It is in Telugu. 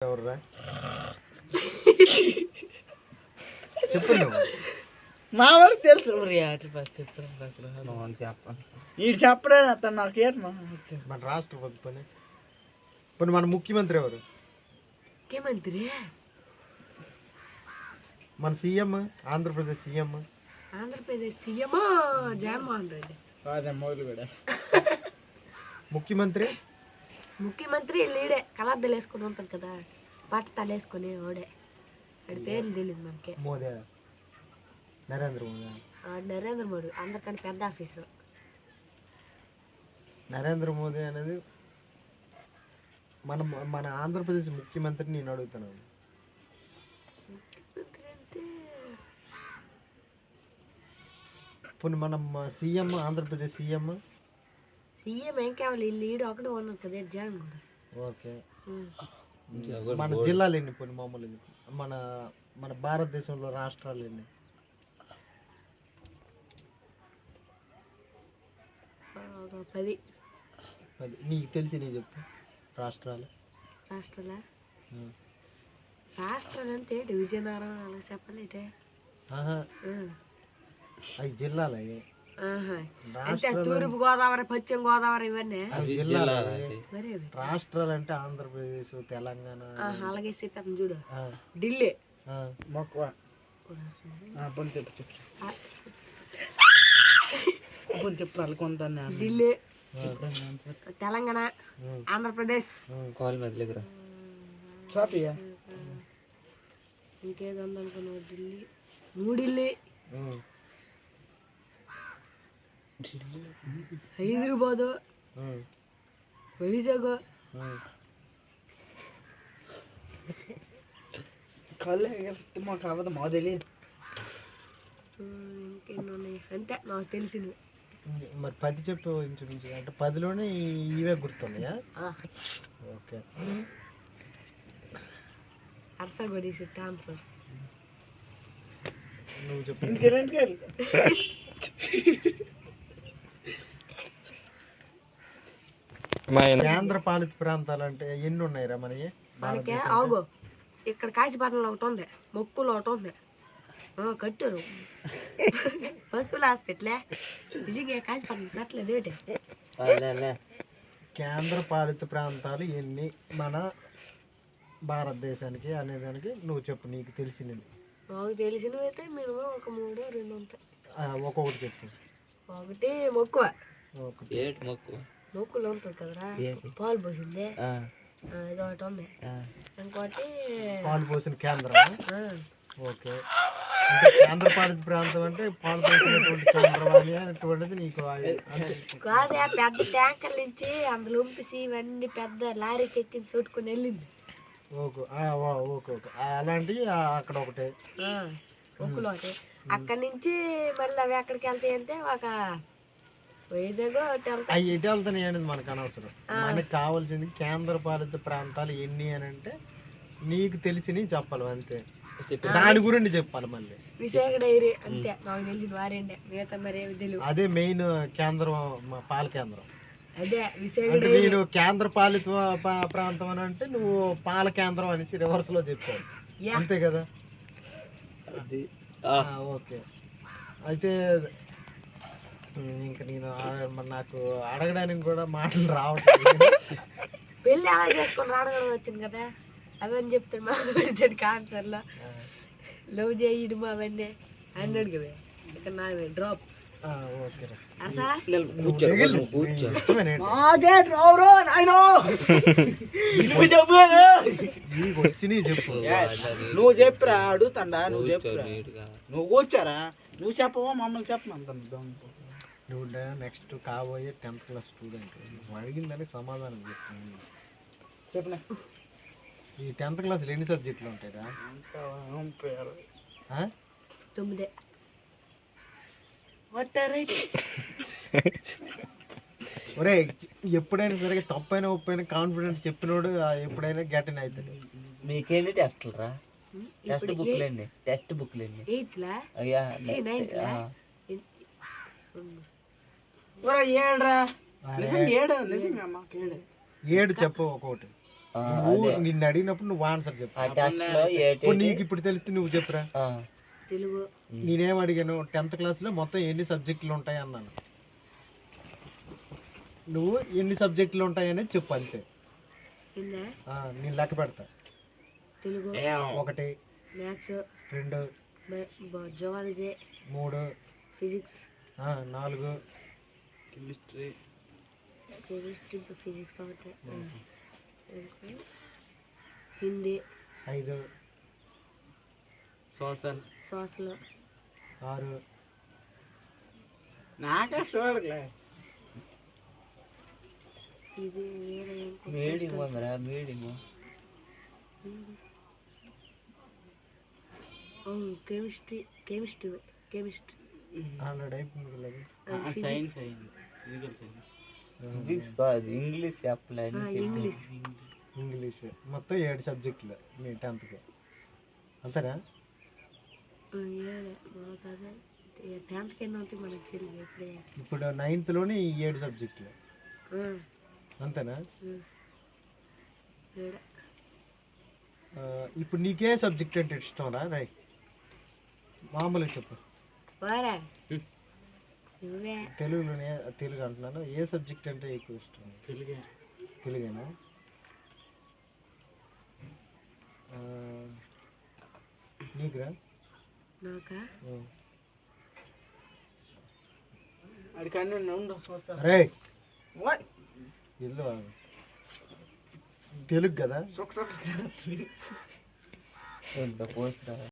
ఎవర్రా? చెప్పు నువ్వు. మా వాడికి తెలుసు. మరి చిత్రం నువ్వు చెప్పండి వీడు చెప్పడే అతను నాకు ఏంటి మా వచ్చాను మన రాష్ట్రపతి పని. పని మన ముఖ్యమంత్రి ఎవరు? ముఖ్యమంత్రి? మన CM Andhra Pradesh CM. Andhra Pradesh CM Jaganmohan Reddy. అదే మొదలు కూడా ముఖ్యమంత్రి? ముఖ్యమంత్రి లీడే. కలర్దలు వేసుకొని ఉంటారు కదా. పట్టతాలు వేసుకొని ఓడే వాడి పేర్లు తెలియదు మనకి. మోదీ. నరేంద్ర మోదీ. ఆ నరేంద్ర మోడీ అందరికంటే పెద్ద ఆఫీసర్. నరేంద్ర మోదీ అనేది మన మన ఆంధ్రప్రదేశ్ ముఖ్యమంత్రిని నేను అడుగుతున్నాను ముఖ్యమంత్రి ఇప్పుడు మనం సీఎం ఆంధ్రప్రదేశ్ సీఎం సీఎం ఏం కావాలి? ఈ లీడ్ ఒకటి ఉన్నది కదా జగన్ కూడా. ఓకే. మన జిల్లాలు ఎన్ని పోనీ మామూలు? మన మన భారతదేశంలో రాష్ట్రాలు ఎన్ని? పది. పది. నీకు తెలిసి నీ చెప్పు. రాష్ట్రాలు? రాష్ట్రాల. రాష్ట్రాలు అంటే ఏంటి? విజయనగరం అలా చెప్పాలి అయితే. అవి జిల్లాలు అవి. అంటే రాష్ట్రాలు తూర్పు గోదావరి పశ్చిమ గోదావరి ఇవన్నీ. మరి. రాష్ట్రాలు అంటే ఆంధ్రప్రదేశ్ తెలంగాణ. అలాగే చెప్పాను చూడు. ఢిల్లీ. మొక్కువ చెప్పు చెప్పు చెప్పు. వాళ్ళు కొంత ఢిల్లీ. తెలంగాణ. ఆంధ్రప్రదేశ్. కాల్ మెదలిగిరా చాపియా? ఇంకేదో ఉందనుకున్నావు ఢిల్లీ. న్యూఢిల్లీ. హైదరాబాదు. వైజాగ్. కళ్ళు మాకు అవ్వదు మా తెలియదు. అంతే నాకు తెలిసింది. మరి పది చెప్పు ఇంచుమించు. అంటే పదిలోనే ఇవే గుర్తున్నాయా? ఓకే. అరసగొడి ఆన్సర్స్ నువ్వు చెప్పు. కేంద్ర పాలిత ప్రాంతాలు అంటే ఎన్ని ఉన్నాయిరా మనకి మనకే ఆగు. ఇక్కడ కాశీపట్నంలో ఒకటి ఉంది. మొక్కులో ఒకటి ఉంది. ఆ, కట్టారు. పశువుల హాస్పిటలే. నిజంగా కాశీపట్నం కట్టలేదు ఏంటి? కేంద్ర పాలిత ప్రాంతాలు ఎన్ని మన భారతదేశానికి అనేదానికి నువ్వు చెప్పు నీకు తెలిసినది. మాకు తెలిసినవి అయితే మినిమం ఒక మూడు రెండు ఉంటాయి ఆ, ఒక్కొక్కటి చెప్పు. ఒకటి మొక్కువ. ఒకటి. ఏటి మొక్కులు ఉంటుంది కదరా? పాలు పోసింది. ఇది ఒకటి ఉంది. ఆ. ఇంకోటి పాలు పోసిన కేంద్రం. ఆ, ఓకే. అంటే ప్రాంతం అంటే పాలు పోసినటువంటి కేంద్రం అని అటువంటిది నీకు కాదే పెద్ద ట్యాంకర్ నుంచి అందులో ఉంపిసి ఇవన్నీ పెద్ద లారీకి ఎక్కించి చుట్టుకుని వెళ్ళింది. ఓకే. Okay okay. అలాంటివి అక్కడ ఒకటే. ఒకటి. అక్కడి నుంచి మళ్ళీ అవి ఎక్కడికి వెళ్తాయి అంటే ఒక అవి ఎటు వెళ్తున్నాయి అనేది మనకు అనవసరం. మనకు కావాల్సింది కేంద్ర పాలిత ప్రాంతాలు ఎన్ని అని అంటే నీకు తెలిసినవి చెప్పాలి అంతే. దాని గురించి చెప్పాలి మళ్ళీ. విశాఖ డైరీ అంతే. నాకు తెలిసిన వారేండే మిగతా మరి ఏమి తెలియదు అదే మెయిన్ కేంద్రం మా పాల కేంద్రం. అదే విశాఖ నేను కేంద్ర పాలిత ప్రాంతం అని అంటే నువ్వు పాల కేంద్రం అనేసి రివర్స్లో చెప్పావు. అంతే కదా? ఓకే. అయితే ఇంకా నేను మరి నాకు అడగడానికి కూడా మాటలు రావట్లేదు. పెళ్ళి అలా చేసుకొని రావడం వచ్చింది కదా? అవన్నీ చెప్తాడు మా పెడతాడు కాన్సర్లో లవ్ చేయడం అవన్నీ అన్నాడు కదా ఇక్కడ నా డ్రాప్ నువ్వు చెప్పురా అడుగుతాడా నువ్వు చెప్పురా. నువ్వు కూర్చోరా నువ్వు చెప్పవా మమ్మల్ని చెప్పమంత నువ్వు నెక్స్ట్ కాబోయే టెన్త్ క్లాస్ స్టూడెంట్ నువ్వు అడిగిందని సమాధానం చెప్తున్నాను. చెప్పిన? ఈ టెన్త్ క్లాస్లో ఎన్ని సబ్జెక్టులు ఉంటాయిరా ఆ? తొమ్మిదే. ఒరే ఎప్పుడైనా సరే తప్పైనా ఒప్పైనా కాన్ఫిడెంట్ చెప్పినోడు ఎప్పుడైనా గెటన్ అవుతాడు. మీకేంటి టెస్టులు రా? టెస్ట్ బుక్లు అండి టెస్ట్ బుక్లు అండి అయ్యా ఏడ్రా? నిజంగా ఏడు నిజంగా మాకు ఏడు. ఏడు చెప్పు ఒక్కొక్కటి. నువ్వు నిన్ను అడిగినప్పుడు నువ్వు ఆన్సర్ చెప్పు. ఆ టెస్ట్లో ఇప్పుడు ఏటి? నీకు ఇప్పుడు తెలిస్తే నువ్వు చెప్పురా. ఆ, తెలుగు. నేనేం అడిగాను టెన్త్ క్లాస్లో మొత్తం ఎన్ని సబ్జెక్టులు ఉంటాయి అన్నాను. నువ్వు ఎన్ని సబ్జెక్టులు ఉంటాయని చెప్పు అంతే. ఆ, నేను లెక్క పెడతా. తెలుగు. ఒకటి మ్యాథ్స్. రెండు జువాలజీ. మూడు ఫిజిక్స్. ఆ, నాలుగు కెమిస్ట్రీ కెమిస్ట్రీ ఫిజిక్స్ ఒకటి హిందీ ఐదు సోషల్ సోషల్ ఆరు నాకే చూడలే ఇది వేరే మీడియం ఉందిరా medium chemistry chemistry chemistry hundred అయిపోయింది లేదు సైన్స్ అయింది. ఫిజికల్ సైన్స్ ఫిజిక్స్ కాదు ఇంగ్లీష్ చెప్పలే ఇంగ్లీష్ ఇంగ్లీష్ మొత్తం ఏడు సబ్జెక్టులు మీ టెన్త్కి అంతేనా? టెన్త్కి ఎన్ని మనకు తెలియదు ఇప్పుడు. నైన్త్లోని ఈ ఏడు సబ్జెక్టులు అంతేనా? ఇప్పుడు నీకే సబ్జెక్ట్ అంటే ఇష్టం రా రై మామూలుగా చెప్పు. వారా నువ్వే. తెలుగులోనే తెలుగు అంటున్నాను. ఏ సబ్జెక్ట్ అంటే ఎక్కువ ఇష్టం? తెలుగే. తెలుగేనా? నీకురా? నాకా? రే! ఇల్లు. తెలుగు కదా? పోస్తా